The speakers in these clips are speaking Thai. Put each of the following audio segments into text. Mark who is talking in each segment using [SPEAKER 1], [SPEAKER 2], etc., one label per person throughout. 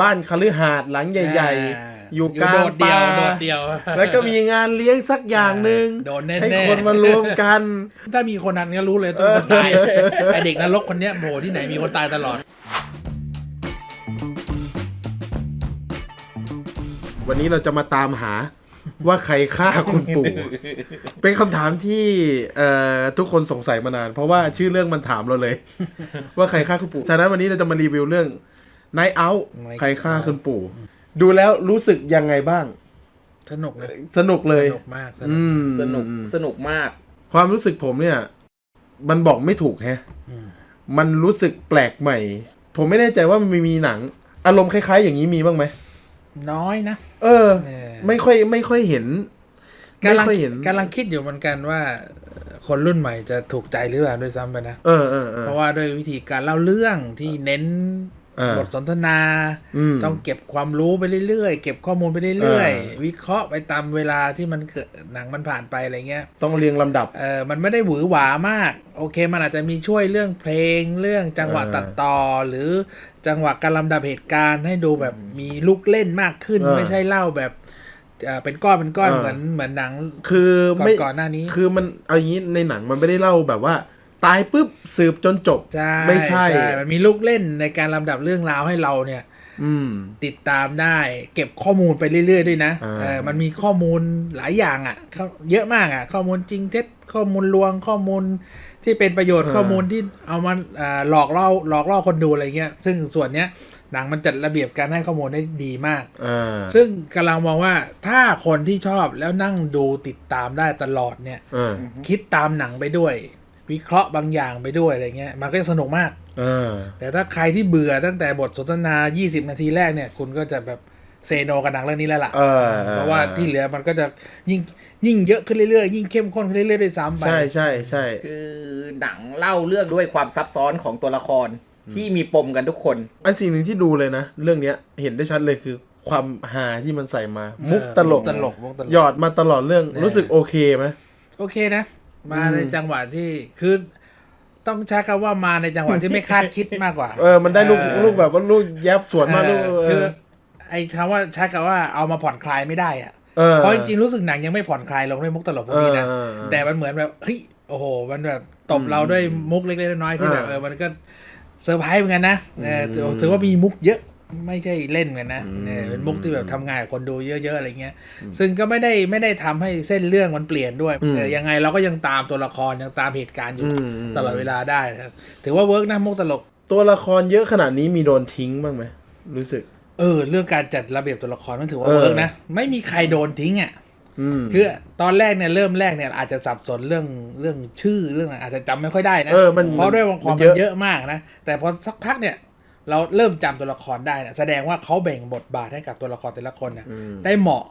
[SPEAKER 1] บ้านคฤหาสน์หลังใหญ่าๆอยู่กลาง
[SPEAKER 2] โดดเดียว
[SPEAKER 1] ป่า
[SPEAKER 2] โดดเดียว
[SPEAKER 1] แล้วก็มีงานเลี้ยงสักอย่างหนึ่ง
[SPEAKER 2] โดนแน่ๆ
[SPEAKER 1] ให้คนมารวมกัน
[SPEAKER 2] ถ้ามีคนนั้นก็รู้เลยต้องคนตายไอเด็กนรกคนเนี้ยโผล่ที่ไหนมีคนตายตลอด
[SPEAKER 1] วันนี้เราจะมาตามหาว่าใครฆ่าคุณปู่ เป็นคำถามที่เอ่อทุกคนสงสัยมานาน เพราะว่าชื่อเรื่องมันถามเราเลย ว่าใครฆ่าคุณปู่ฉะนั้นวันนี้เราจะมารีวิวเรื่อง Night Out
[SPEAKER 2] Night
[SPEAKER 1] ใครฆ่าคุณปู่ ดูแล้วรู้สึกยังไงบ้าง
[SPEAKER 2] สนุกนะ
[SPEAKER 1] สนุกเลย
[SPEAKER 2] สนุกมากสนุ
[SPEAKER 1] อื
[SPEAKER 2] ก
[SPEAKER 1] ม
[SPEAKER 3] สนุกสนุกมาก
[SPEAKER 1] ความรู้สึกผมเนี่ย มันบอกไม่ถูกแฮะมันรู้สึกแปลกใหม่ ผมไม่แน่ใจว่ามันมีหนัง อารมณ์คล้ายๆ อย่างนี้มีบ้างไหม
[SPEAKER 2] น้อยนะ
[SPEAKER 1] เออ
[SPEAKER 2] เออ
[SPEAKER 1] ไม่ค่อยไม่ค่อยเห็นไม่
[SPEAKER 2] กำลัง
[SPEAKER 1] ค่อยเห็น
[SPEAKER 2] กำลังคิดอยู่เหมือนกันว่า คนรุ่นใหม่จะถูกใจหรือเปล่าด้วยซ้ำไปนะ
[SPEAKER 1] เออเออเออ
[SPEAKER 2] เพราะว่าด้วยวิธีการเล่าเรื่องที่เน้น
[SPEAKER 1] เออ
[SPEAKER 2] บทสนทนา
[SPEAKER 1] อืม
[SPEAKER 2] ต้องเก็บความรู้ไปเรื่อยๆ เก็บข้อมูลไปเรื่อย
[SPEAKER 1] เออ
[SPEAKER 2] ๆวิเคราะห์ไปตามเวลาที่มันเกิดหนังมันผ่านไปอะไรเงี้ย
[SPEAKER 1] ต้องเรียงลำดับ
[SPEAKER 2] เออ มันไม่ได้หวือหวามาก โอเค มันอาจจะมีช่วยเรื่องเพลง เรื่องจังหวะ
[SPEAKER 1] เออ
[SPEAKER 2] ตัดต่อ หรือจังหวะการลำดับเหตุการณ์ให้ดูแบบมีลูกเล่นมากขึ้น
[SPEAKER 1] เออ
[SPEAKER 2] ไม่ใช่เล่าแบบเอ่อเป็นก้อนเป็นก้อน
[SPEAKER 1] เออ
[SPEAKER 2] เหมือนเหมือนหนัง
[SPEAKER 1] คือไม่
[SPEAKER 2] ก่อนหน้านี้
[SPEAKER 1] คือมันเอาอย่างนี้ในหนังมันไม่ได้เล่าแบบว่า ตายปุ๊บสืบจนจบ
[SPEAKER 2] ใช่
[SPEAKER 1] ไม่ใช่
[SPEAKER 2] มันมีลูกเล่นในการลำดับเรื่องราวให้เราเนี่ย
[SPEAKER 1] อืม
[SPEAKER 2] ติดตามได้ เก็บข้อมูลไปเรื่อยๆด้วยนะ
[SPEAKER 1] อ่า
[SPEAKER 2] เออมันมีข้อมูลหลายอย่างอะเข้าเยอะมากอะ ข้อมูลจริงเท็จข้อมูลลวงข้อมูลที่เป็นประโยชน์ข้อมูลที่เอามาอ่าหลอกล่อหลอกล่อคนดูอะไรเงี้ยซึ่งส่วนเนี้ยหนังมันจัดระเบียบการให้ข้อมูลได้ดีมาก
[SPEAKER 1] อ่า
[SPEAKER 2] ซึ่งกำลังมองว่าถ้าคนที่ชอบแล้วนั่งดูติดตามได้ตลอดเนี่ย
[SPEAKER 1] อ่า
[SPEAKER 2] คิดตามหนังไปด้วย วิเคราะห์บางอย่างไปด้วยอะไรเงี้ยมันก็จะสนุกมาก
[SPEAKER 1] อ่า
[SPEAKER 2] แต่ถ้าใครที่เบื่อตั้งแต่บทสนทนา 20 นาทีแรกเนี่ย คุณก็จะแบบเซโนกับหนังเรื่องนี้แล้วล่ะ
[SPEAKER 1] เออ
[SPEAKER 2] เพราะว่าที่เหลือมันก็จะยิ่งยิ่งเยอะขึ้นเรื่อยๆ ยิ่งเข้มข้นขึ้นเรื่อยๆด้วยซ้ำไป
[SPEAKER 1] ใช่ใช่ใช่
[SPEAKER 3] คือหนังเล่าเรื่องด้วยความซับซ้อนของตัวละครที่มีปมกันทุกคน
[SPEAKER 1] อันสิ่งหนึ่งที่ดูเลยนะ เรื่องเนี้ยเห็นได้ชัดเลยคือความฮาที่มันใส่มา มุกตลก
[SPEAKER 2] ตลกมุกตลก
[SPEAKER 1] หยอดมาตลอดเรื่องรู้สึกโอเคไหม
[SPEAKER 2] โอเคนะ มา
[SPEAKER 1] อืม
[SPEAKER 2] ในจังหวะที่คือต้องใช้คำว่ามาในจังหวะที่ไม่คาดคิดมากกว่า
[SPEAKER 1] เออ มันได้ลูก
[SPEAKER 2] เออ
[SPEAKER 1] ลูกแบบว่าลูกแยบสวนมาลูก
[SPEAKER 2] เออ
[SPEAKER 1] เอ
[SPEAKER 2] คือ
[SPEAKER 1] อ
[SPEAKER 2] ไอ้คำว่าใช้คำว่าเอามาผ่อนคลายไม่ได้อะ
[SPEAKER 1] เออ
[SPEAKER 2] เพราะจริงๆรู้สึกหนังยังไม่ผ่อนคลายลงด้วยมุกตลกพวกนี้นะ
[SPEAKER 1] เออเออ
[SPEAKER 2] แต่มันเหมือนแบบเฮ้ยโอ้โห มันแบบตบเราด้วยมุกเล็กๆน้อยๆที่แบบ
[SPEAKER 1] เออ
[SPEAKER 2] เออมันก็เซอร์ไพรส์เหมือนกันนะเออถือถือว่ามีมุกเยอะ ไม่ใช่เล่นกันนะเออเป็นมุกที่แบบทำงานกับคนดูเยอะๆอะไรเงี้ย ซึ่งก็ไม่ได้ไม่ได้ทำให้เส้นเรื่องมันเปลี่ยนด้วย
[SPEAKER 1] อืม
[SPEAKER 2] เออยังไงเราก็ยังตามตัวละครยังตามเหตุการณ์อยู่
[SPEAKER 1] อืม
[SPEAKER 2] ตลอดเวลาได้ครับถือว่าเวิร์กนะมุกตลก
[SPEAKER 1] ตัวละครเยอะขนาดนี้มีโดนทิ้งบ้างไหมรู้สึก
[SPEAKER 2] เออ เรื่องการจัดระเบียบตัวละครมันถือว่า
[SPEAKER 1] เออ
[SPEAKER 2] เวิร์กนะไม่มีใครโดนทิ้งอะ
[SPEAKER 1] อืม
[SPEAKER 2] คือตอนแรกเนี่ยเริ่มแรกเนี่ยอาจจะสับสนเรื่องเรื่องชื่อเรื่องอะไรอาจจะจำไม่ค่อยได้นะ
[SPEAKER 1] เออมัน
[SPEAKER 2] เพราะด้วยความ
[SPEAKER 1] มัน
[SPEAKER 2] มัน
[SPEAKER 1] เยอะ
[SPEAKER 2] เยอะมากนะแต่พอสักพักเนี่ย เราเริ่มจำตัวละครได้นะแสดงว่าเขาแบ่งบทบาทให้กับตัวละครแต่ละคนนะ
[SPEAKER 1] อืม
[SPEAKER 2] ได้เหมาะ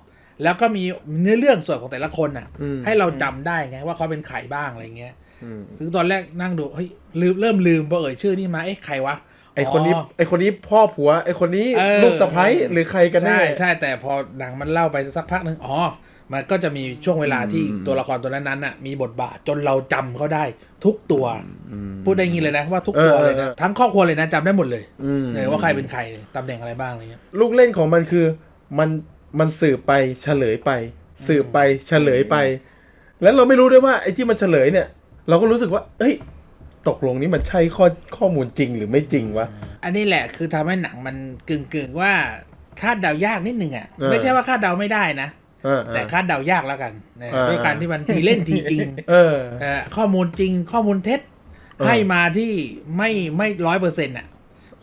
[SPEAKER 2] แล้วก็มีเนื้อเรื่องส่วนของแต่ละคนน่ะ
[SPEAKER 1] อืม
[SPEAKER 2] ให้เราจำได้ไงว่าเขาเป็นใครบ้างอะไรเงี้ย
[SPEAKER 1] อืม
[SPEAKER 2] คือตอนแรกนั่งดูเฮ้ยลืมเริ่มลืมพอเอ่ยชื่อนี่มาเอ๊ะใครวะ
[SPEAKER 1] ไอคนนี้
[SPEAKER 2] อ๋อ
[SPEAKER 1] ไอคนนี้พ่อผัวไอคนนี้
[SPEAKER 2] เออ
[SPEAKER 1] ลูกสะใภ้หรือใครกันแน่
[SPEAKER 2] ใช่ใช่แต่พอหนังมันเล่าไปสักพักหนึ่งอ๋อ มันก็จะมีช่วงเวลาที่ตัวละครตัวนั้นๆน่ะมีบทบาทจนเราจำเขาได้ทุกตัว พูดได้งี้เลยนะว่าทุกตัว
[SPEAKER 1] เออ
[SPEAKER 2] เลยนะ
[SPEAKER 1] เออ
[SPEAKER 2] ทั้งครอบครัวเลยนะจำได้หมดเลย
[SPEAKER 1] อืม
[SPEAKER 2] เลยว่าใครเป็นใครเลยตำแหน่งอะไรบ้างอะไรเงี้ย
[SPEAKER 1] ลูกเล่นของมันคือมันมันสืบไปเฉลยไป สืบไปเฉลยไป แล้วเราไม่รู้ด้วยว่าไอ้ที่มันเฉลยเนี่ย เราก็รู้สึกว่า เอ้ย ตกลงนี้มันใช่ข้อข้อมูลจริงหรือไม่จริงวะ
[SPEAKER 2] อันนี้แหละคือทำให้หนังมันกึ่งกึ่งๆว่าคาดเดายากนิดนึงอะ
[SPEAKER 1] เออ
[SPEAKER 2] ไม่ใช่ว่าคาดเดาไม่ได้นะ
[SPEAKER 1] เออ
[SPEAKER 2] แต่คาดเดายากแล้วกันนะ
[SPEAKER 1] เออ
[SPEAKER 2] ด้วยการที่มันทีเล่นทีจริง
[SPEAKER 1] เออ
[SPEAKER 2] เอ่อข้อมูลจริงข้อมูลเท็จ
[SPEAKER 1] เออ
[SPEAKER 2] ให้มาที่ไม่ไม่ร้อยเปอร์เซ็นต์อะ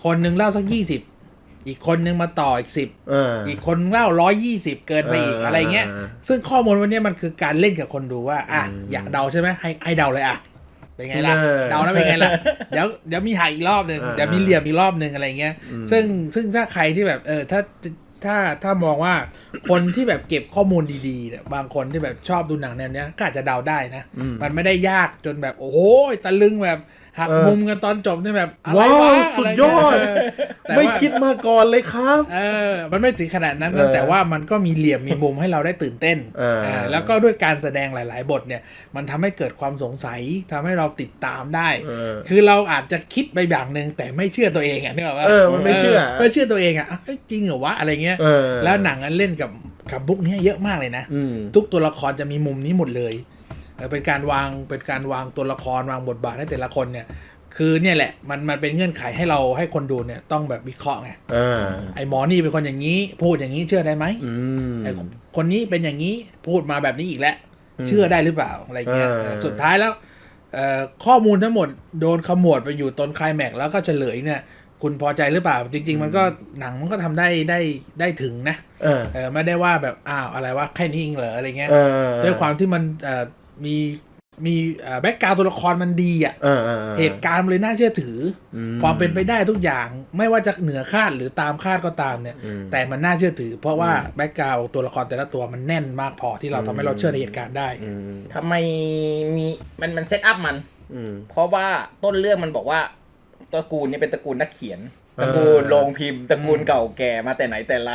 [SPEAKER 2] คนหนึ่งเล่าสักยี่สิบอีกคนหนึ่งมาต่ออีกสิบ
[SPEAKER 1] เออ
[SPEAKER 2] อีกคนเล่าร้อยยี่สิบเกินไปอีก
[SPEAKER 1] เอออ
[SPEAKER 2] อะไรเงี้ย
[SPEAKER 1] เออ
[SPEAKER 2] ซึ่งข้อมูลวันเนี้ยมันคือการเล่นกับคนดูว่า อะ
[SPEAKER 1] อืม
[SPEAKER 2] อยากเดาใช่ไหมให้ให้เดาเลยอะ เป็นไงล่ะ
[SPEAKER 1] เออ
[SPEAKER 2] เดาแล้วเป็นไงล่ะ เดี๋ยวเดี๋ยวมีหักอีกรอบหนึ่ง
[SPEAKER 1] เออ
[SPEAKER 2] เดี๋ยวมีเหลี่ยมอีกรอบหนึ่งอะไรเงี้ย ซึ่งซึ่งถ้าใครที่แบบเออถ้า ถ้าถ้ามองว่าคนที่แบบเก็บข้อมูลดีๆเนี่ยบางคนที่แบบชอบดูหนังแนวเนี้ยก็อาจจะเดาได้นะ
[SPEAKER 1] อืม
[SPEAKER 2] มันไม่ได้ยากจนแบบโอ้โหตะลึงแบบ หัก
[SPEAKER 1] เออ
[SPEAKER 2] มุมกันตอนจบเนี่ยแบบอะไร
[SPEAKER 1] ว้าวะสุดะ
[SPEAKER 2] ไร
[SPEAKER 1] ยอด
[SPEAKER 2] เแต่
[SPEAKER 1] ไม่
[SPEAKER 2] ว่า
[SPEAKER 1] คิดมาก่อนเลยครับ
[SPEAKER 2] เออ มันไม่ถึงขนาดนั้นนะ
[SPEAKER 1] เออ
[SPEAKER 2] แต่ว่ามันก็มีเหลี่ยมมีมุมให้เราได้ตื่นเต้น
[SPEAKER 1] เออ
[SPEAKER 2] เออแล้วก็ด้วยการแสดงหลาย ๆ บทเนี่ย มันทำให้เกิดความสงสัยทำให้เราติดตามได้
[SPEAKER 1] เออ
[SPEAKER 2] คือเราอาจจะคิดไปอย่างหนึ่งแต่ไม่เชื่อตัวเองอะนึกออกปะ
[SPEAKER 1] เออมันไม่เชื่อ
[SPEAKER 2] ไม่เชื่อตัวเองอะเอ้ยจริงเหรอวะอะไรเงี้ย
[SPEAKER 1] เออ
[SPEAKER 2] แล้วหนังอันเล่นกับกับบุ๊กเนี้ยเยอะมากเลยนะ
[SPEAKER 1] อืม
[SPEAKER 2] ทุกตัวละครจะมีมุมนี้หมดเลย เออเป็นการวางเป็นการวางตัวละครวางบทบาทให้แต่ละคนเนี่ยคือเนี่ยแหละมันมันเป็นเงื่อนไขให้เราให้คนดูเนี่ยต้องแบบวิเคราะห์ไง
[SPEAKER 1] เออ
[SPEAKER 2] ไอ้หมอนี่เป็นคนอย่างนี้ พูดอย่างนี้เชื่อได้ไหม
[SPEAKER 1] อืม
[SPEAKER 2] ไอ้คนนี้เป็นอย่างนี้พูดมาแบบนี้อีกแล้ว
[SPEAKER 1] อืม
[SPEAKER 2] เชื่อได้หรือเปล่าอะไรเงี้ย
[SPEAKER 1] เออ
[SPEAKER 2] เออสุดท้ายแล้วเอ่อข้อมูลทั้งหมดโดนขมวดไปอยู่ตนคลายแม็กซ์แล้วก็เฉลยเนี่ย คุณพอใจหรือเปล่า จริง ๆ มันก็หนังมันก็ทำได้ได้ได้ถึงนะ
[SPEAKER 1] เออ
[SPEAKER 2] เออไม่ได้ว่าแบบอ้าวอะไรวะแค่นี้เองเหรออะไรเงี้ย
[SPEAKER 1] เออ
[SPEAKER 2] ด้วยความที่มันเอ่อ มีมีแบ็กกราวตัวละครมันดีอะ
[SPEAKER 1] เออเออออ
[SPEAKER 2] เหตุการณ์มันเลยน่าเชื่อถืออ
[SPEAKER 1] ม
[SPEAKER 2] ความเป็นไปได้ทุกอย่างไม่ว่าจะเหนือคาดหรือตามคาดก็ตามเนี่ย
[SPEAKER 1] อืม
[SPEAKER 2] แต่มันน่าเชื่อถือ เพราะว่าแบ็กกราวตัวละครแต่ละตัวมันแน่นมากพอที่เราทำให้เราเชื่อในเหตุการณ์ได้
[SPEAKER 1] อืม
[SPEAKER 3] ทำไมมีมันมันเซตอัพมัน
[SPEAKER 1] อืม
[SPEAKER 3] เพราะว่าต้นเรื่องมันบอกว่าตระกูลเนี่ยเป็นตระกูลนักเขียน
[SPEAKER 1] เออ
[SPEAKER 3] ตระกูลโรงพิมพ์ตระกูลเก่าแก่มาแต่ไหนแต่ไร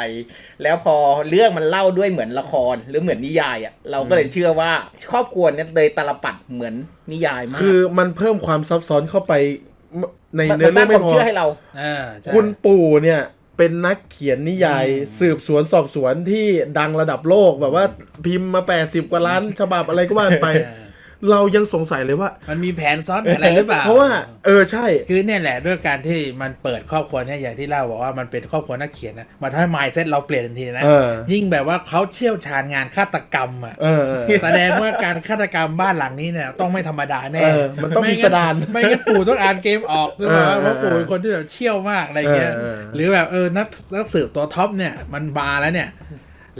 [SPEAKER 3] แล้วพอเรื่องมันเล่าด้วยเหมือนละครหรือเหมือนนิยายอะเราก็เลยเชื่อว่าครอบครัวเนี่ยเลยตาลปัดเหมือนนิยายมาก
[SPEAKER 1] คือมันเพิ่มความซับซ้อนเข้าไปใน
[SPEAKER 3] มัน
[SPEAKER 1] เนื้อ
[SPEAKER 3] ส
[SPEAKER 1] เรื่
[SPEAKER 3] ร้า
[SPEAKER 1] องง
[SPEAKER 3] ค
[SPEAKER 1] ไม่
[SPEAKER 3] วาม
[SPEAKER 1] พอ
[SPEAKER 3] เชื่อให้เรา
[SPEAKER 2] อ่าใช่
[SPEAKER 1] คุณปู่เนี่ยเป็นนักเขียนนิยายสืบสวนสอบสวนที่ดังระดับโลกแบบว่าพิมพ์มา 80 กว่าล้านฉบับอะไรก็ว่าไป
[SPEAKER 2] เออ
[SPEAKER 1] เรายังสงสัยเลยว่า
[SPEAKER 2] มันมีแผนซ้อนแผนอะไรหรือเปล่า
[SPEAKER 1] เพราะว่า เออใช่
[SPEAKER 2] คือเนี่ยแหละด้วยการที่มันเปิดครอบครัวเนี่ยอย่างที่เล่าบอกว่ามันเป็นครอบครัวนักเขียนนะมาทำให้ mindset เราเปลี่ยนทันทีนะ
[SPEAKER 1] เออ
[SPEAKER 2] ยิ่งแบบว่าเขาเชี่ยวชาญงานฆาตกรรมอะ
[SPEAKER 1] เออเออ
[SPEAKER 2] แสดงว่าการฆาตกรรมบ้านหลังนี้เนี่ยต้องไม่ธรรมดาแน่
[SPEAKER 1] เออมันต้องมี
[SPEAKER 2] ไงั้
[SPEAKER 1] สดาน
[SPEAKER 2] ไม่งั้นปู่ต้องอ่านเกมออกด้วย
[SPEAKER 1] เออ
[SPEAKER 2] เพราะปู่เป็นคนที่แบบเชี่ยวมากอะไรเงี้ย
[SPEAKER 1] เออเออ
[SPEAKER 2] หรือแบบเออนักนักสืบตัวท็อปเนี่ยมันมาแล้วเนี่ย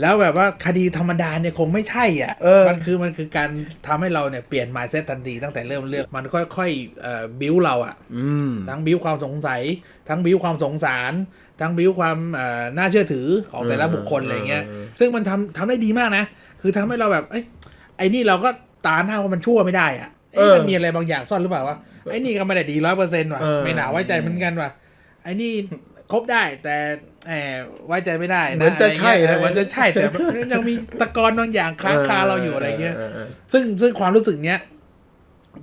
[SPEAKER 2] แล้วแบบว่าคดีธรรมดาเนี่ยคงไม่ใช่อะ
[SPEAKER 1] เออ
[SPEAKER 2] มันคือมันคือการทำให้เราเนี่ยเปลี่ยน mindset ทันทีตั้งแต่เริ่มเรื่องมันค่อยๆเอ่อบิ้วเราอะ
[SPEAKER 1] อืม
[SPEAKER 2] ทั้งบิ้วความสงสัย ทั้งบิ้วความสงสาร ทั้งบิ้วความเอ่อน่าเชื่อถือของแต่ละบุคคลอะไรเงี้ย
[SPEAKER 1] เออ
[SPEAKER 2] ซึ่งมันทำทำได้ดีมากนะ คือทำให้เราแบบเอ้ยไอ้นี่เราก็ตาหน้าว่ามันชั่วไม่ได้อะเอ้ยมันมีอะไรบางอย่างซ่อนหรือเปล่าวะไอ้นี่ก็ไม่ได้ดีร้อยเปอร์เซ็นต์ว่ะ
[SPEAKER 1] เออ
[SPEAKER 2] ไม่หนาไว้ใจเหมือนกันว่ะไอ้นี่คบได้แต่ แอบไว้ใจไม่ได้
[SPEAKER 1] เหมือนจะใช่
[SPEAKER 2] อะไรเงี้ย
[SPEAKER 1] นะ
[SPEAKER 2] เหมือนจะใช่แต่มันยังมีตะกอนบางอย่างค้างคาเราอยู่อะไรเงี้ย
[SPEAKER 1] ออ
[SPEAKER 2] ซึ่งซึ่งความรู้สึกเนี้ย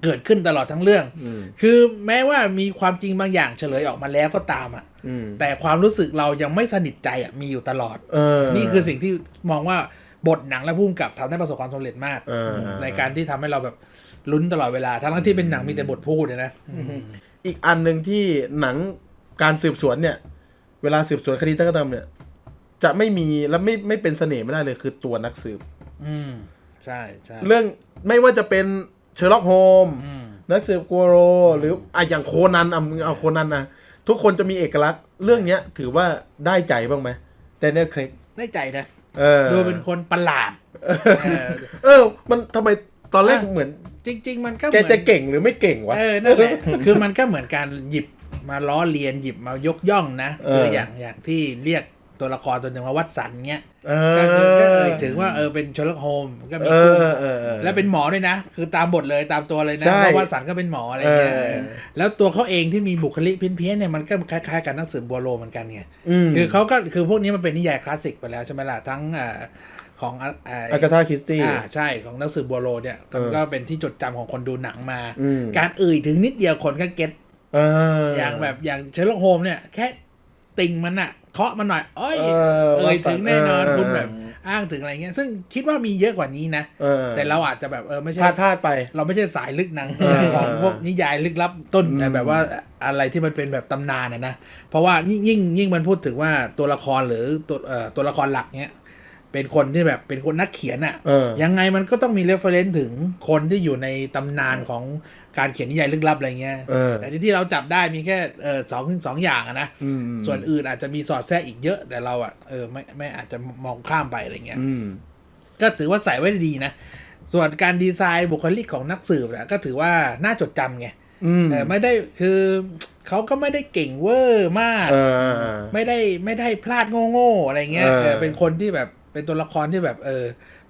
[SPEAKER 2] เกิดขึ้นตลอดทั้งเรื่อง
[SPEAKER 1] อืม
[SPEAKER 2] คือแม้ว่ามีความจริงบางอย่างเฉลยออกมาแล้วก็ตามอะ
[SPEAKER 1] อืม
[SPEAKER 2] แต่ความรู้สึกเรายังไม่สนิทใจอะมีอยู่ตลอด
[SPEAKER 1] เออ
[SPEAKER 2] นี่คือสิ่งที่มองว่าบทหนังและพุ่มกับทำได้ประสบความสำเร็จมาก
[SPEAKER 1] เออ
[SPEAKER 2] ในการที่ทำให้เราแบบลุ้นตลอดเวลา ทั้งที่เป็นหนังมีแต่บทพูดเนี่ยนะ
[SPEAKER 1] อีกอันหนึ่งที่หนังการสืบสวนเนี่ย เวลาสืบสวนคดีฆาตกรรมเนี่ย จะไม่มีและไม่ไม่เป็นเสน่ห์ไม่ได้เลยคือตัวนักสืบ
[SPEAKER 2] อืม ใช่ใช่
[SPEAKER 1] เรื่องไม่ว่าจะเป็นเชอร์ล็อกโฮม
[SPEAKER 2] อืม
[SPEAKER 1] นักสืบกัวโร หรืออะอย่างโคนันอะมึงเอาโคนันนะทุกคนจะมีเอกลักษณ์ เรื่องเนี้ย ถือว่าได้ใจบ้างไหมแดเนียลเครก
[SPEAKER 2] ได้ใจนะ
[SPEAKER 1] เออ
[SPEAKER 2] ดูเป็นคนประหลาดเออ
[SPEAKER 1] เออ มันทำไมตอนแรก
[SPEAKER 2] อะ
[SPEAKER 1] เหมือน
[SPEAKER 2] จริง ๆ มันก็เห
[SPEAKER 1] แก
[SPEAKER 2] มือน
[SPEAKER 1] จะเก่งหรือไม่เก่งวะ
[SPEAKER 2] เออนั่นแหละ คือมันก็เหมือนการหยิบ มาล้อเลียนหยิบมายกย่องนะ
[SPEAKER 1] เออ
[SPEAKER 2] คืออย่างอย่างที่เรียกตัวละครตัวหนึ่งว่าวัตสันเงี้ย
[SPEAKER 1] เอ
[SPEAKER 2] ก็คือก็
[SPEAKER 1] อ
[SPEAKER 2] เอ่ยถึงว่าเออเป็นชลโฮมก็มี
[SPEAKER 1] เอ
[SPEAKER 2] คู่
[SPEAKER 1] อเออเออ
[SPEAKER 2] แล้วเป็นหมอด้วยนะ คือตามบทเลยตามตัวเลยนะ
[SPEAKER 1] ใช่
[SPEAKER 2] เพราะวัตสันก็เป็นหมออะไรเงี้ย
[SPEAKER 1] เออ
[SPEAKER 2] แล้วตัวเขาเองที่มีบุคลิกเพี้ยนๆเนี่ยมันก็คล้ายๆ กับนักสืบบัวโลเหมือนกันไง
[SPEAKER 1] อืม
[SPEAKER 2] คือเขาก็คือพวกนี้มันเป็นนิยายคลาสสิกไปแล้วใช่ไหมล่ะทั้งเอ่อของอะอะ
[SPEAKER 1] อากาธาคริสตี้
[SPEAKER 2] อ่าใช่ของนักสืบบัวโลเนี่ย
[SPEAKER 1] เออ
[SPEAKER 2] ก็เป็นที่จดจำของคนดูหนังมา
[SPEAKER 1] อืม
[SPEAKER 2] การเอ่ยถึงนิดเดียวคนก็เก็ต
[SPEAKER 1] เออ
[SPEAKER 2] อ
[SPEAKER 1] อย่าง
[SPEAKER 2] แบบอย่างเชลล์โฮมเนี่ย แค่ติงมันอะเคาะมันหน่อยเอ้ย
[SPEAKER 1] เออ
[SPEAKER 2] เอ่ยถึงแน่นอน
[SPEAKER 1] เออ
[SPEAKER 2] คุณแบบอ้างถึงอะไรเงี้ย ซึ่งคิดว่ามีเยอะกว่านี้นะ
[SPEAKER 1] เออ
[SPEAKER 2] แต่เราอาจจะแบบเออไม่ใช่
[SPEAKER 1] พลาดพลาดไป
[SPEAKER 2] เราไม่ใช่สายลึกหนัง
[SPEAKER 1] เออ
[SPEAKER 2] ของพวกนิยายลึกลับต้น
[SPEAKER 1] อืม
[SPEAKER 2] แบบว่าอะไรที่มันเป็นแบบตำนานนะนะ เพราะว่ายิ่งยิ่งยิ่งมันพูดถึงว่าตัวละครหรือตัวเอ่อตัวละครหลักเนี้ย เป็นคนที่แบบเป็นคนนักเขียนอะ
[SPEAKER 1] เออ
[SPEAKER 2] ยังไงมันก็ต้องมีเรฟเฟรนซ์ถึงคนที่อยู่ในตำนานของการเขียนนิยายลึกลับอะไรเงี้ย
[SPEAKER 1] เออ
[SPEAKER 2] แต่ที่ที่เราจับได้มีแค่เออสองสองอย่างอะนะ
[SPEAKER 1] อืม
[SPEAKER 2] ส่วนอื่นอาจจะมีสอดแทรกอีกเยอะแต่เราอะเออไม่ไม่อาจจะมองข้ามไปอะไรเงี้ย
[SPEAKER 1] อืม
[SPEAKER 2] ก็ถือว่าใส่ไว้ได้ดีนะ ส่วนการดีไซน์บุคลิกของนักสืบอะก็ถือว่าน่าจดจำไง
[SPEAKER 1] อืม
[SPEAKER 2] เออไม่ได้คือเขาก็ไม่ได้เก่งเวอร์มาก
[SPEAKER 1] เออ
[SPEAKER 2] ไม่ได้ไม่ได้พลาดโง่ๆอะไรเงี้ย
[SPEAKER 1] เออ
[SPEAKER 2] เออเป็นคนที่แบบ เป็นตัวละครที่แบบเออ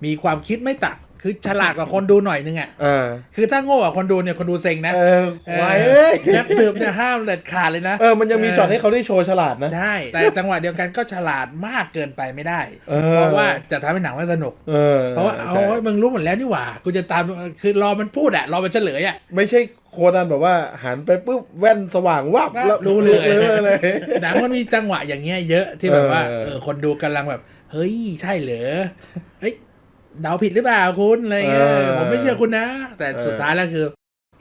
[SPEAKER 2] มีความคิดไม่ตัด คือฉลาดกว่าคนดูหน่อยนึงอะ
[SPEAKER 1] เออ
[SPEAKER 2] คือถ้าโง่กว่าคนดูเนี่ยคนดูเซ็งนะ
[SPEAKER 1] เออควายเอ้ย
[SPEAKER 2] นักสืบเนี่ยห้ามเด็ดขาดเลยนะ
[SPEAKER 1] เออมันยังมีช็อตให้เขาได้โชว์ฉลาดนะ
[SPEAKER 2] ใช่แต่จังหวะเดียวกันก็ฉลาดมากเกินไปไม่ได้
[SPEAKER 1] เออ
[SPEAKER 2] เพราะว่าจะทำให้หนังมันสนุก
[SPEAKER 1] เออ
[SPEAKER 2] เพราะว่าเอา
[SPEAKER 1] ใช่
[SPEAKER 2] ไว้มึงรู้หมดแล้วนี่หว่ากูจะตามคือรอมันพูดอะรอมันเฉลยอะ
[SPEAKER 1] ไม่ใช่โคนันแบบว่าหันไปปุ๊บแว่นสว่างวับแล้ว
[SPEAKER 2] รู้เลย
[SPEAKER 1] รู้เลย
[SPEAKER 2] หนังมันมีจังหวะอย่างเงี้ยเยอะที่แบบว่า
[SPEAKER 1] เออ
[SPEAKER 2] เออคนดูกำลังแบบ เฮ้ย ใช่เหรอเฮ้ยเดาผิดหรือเปล่าคุณอะไรเงี้ยผมไม่เชื่อคุณนะ แต่สุดท้ายแล้วคือ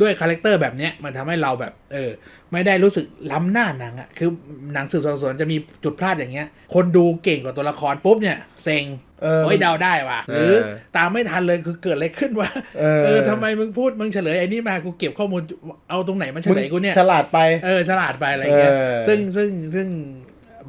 [SPEAKER 2] ด้วยคาแรคเตอร์แบบเนี้ยมันทำให้เราแบบ เออ ไม่ได้รู้สึกล้ำหน้าหนังอะคือหนังสืบสวนสอบสวนจะมีจุดพลาดอย่างเงี้ย คนดูเก่งกว่าตัวละครปุ๊บเนี่ยเซ็ง
[SPEAKER 1] เออ
[SPEAKER 2] เฮ้ยเดาได้ว่ะ
[SPEAKER 1] เออ
[SPEAKER 2] หรือตามไม่ทันเลยคือเกิดอะไรขึ้นวะ
[SPEAKER 1] เออ
[SPEAKER 2] เออทำไมมึงพูดมึงเฉลยไอ้นี่มากูเก็บข้อมูลเอาตรงไหนมาเฉลยกูเนี่ย
[SPEAKER 1] ฉลาดไป
[SPEAKER 2] เออฉลาดไปอะไรเงี้ย
[SPEAKER 1] เออ
[SPEAKER 2] ซึ่งซึ่งซึ่ง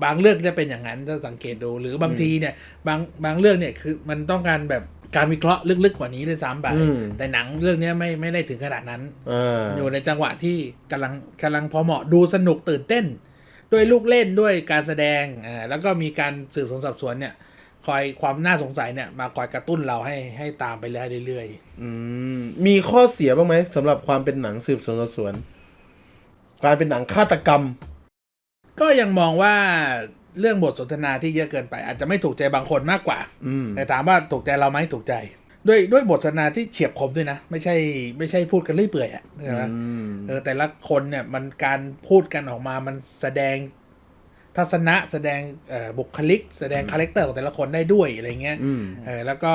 [SPEAKER 2] บางเรื่องจะเป็นอย่างนั้นถ้าสังเกตดูหรือบางทีเนี่ยบางบางเรื่องเนี่ยคือมันต้องการแบบการวิเคราะห์ลึกๆกว่านี้ด้วยซ้ำไป
[SPEAKER 1] อืม
[SPEAKER 2] แต่หนังเรื่องเนี้ยไม่ไม่ได้ถึงขนาดนั้น
[SPEAKER 1] เออ
[SPEAKER 2] อยู่ในจังหวะที่กำลังกำลังพอเหมาะดูสนุกตื่นเต้น ด้วยลูกเล่นด้วยการแสดงอ่าแล้วก็มีการสืบสวนสอบสวนเนี่ย คอยความน่าสงสัยเนี่ย มาคอยกระตุ้นเราให้ให้ตามไปเรื่อยๆ
[SPEAKER 1] อืมมีข้อเสียบ้างไหมสำหรับความเป็นหนังสืบสวนสอบสวน การเป็นหนังฆาตกรรม
[SPEAKER 2] ก็ยังมองว่าเรื่องบทสนทนาที่เยอะเกินไป อาจจะไม่ถูกใจบางคนมากกว่า
[SPEAKER 1] อืม
[SPEAKER 2] แต่ถามว่าถูกใจเราไหมถูกใจ ด้วยด้วยบทสนทนาที่เฉียบคมด้วยนะ ไม่ใช่ไม่ใช่พูดกันเรื่อยเปื่อยอะใช่ไหม
[SPEAKER 1] อืม
[SPEAKER 2] เออแต่ละคนเนี่ยมันการพูดกันออกมามันแสดงทัศนะแสดงเอ่อบุคลิก แสดงคาแรคเตอร์ของแต่ละคนได้ด้วยอะไรเงี้ย
[SPEAKER 1] อืม
[SPEAKER 2] เออแล้วก็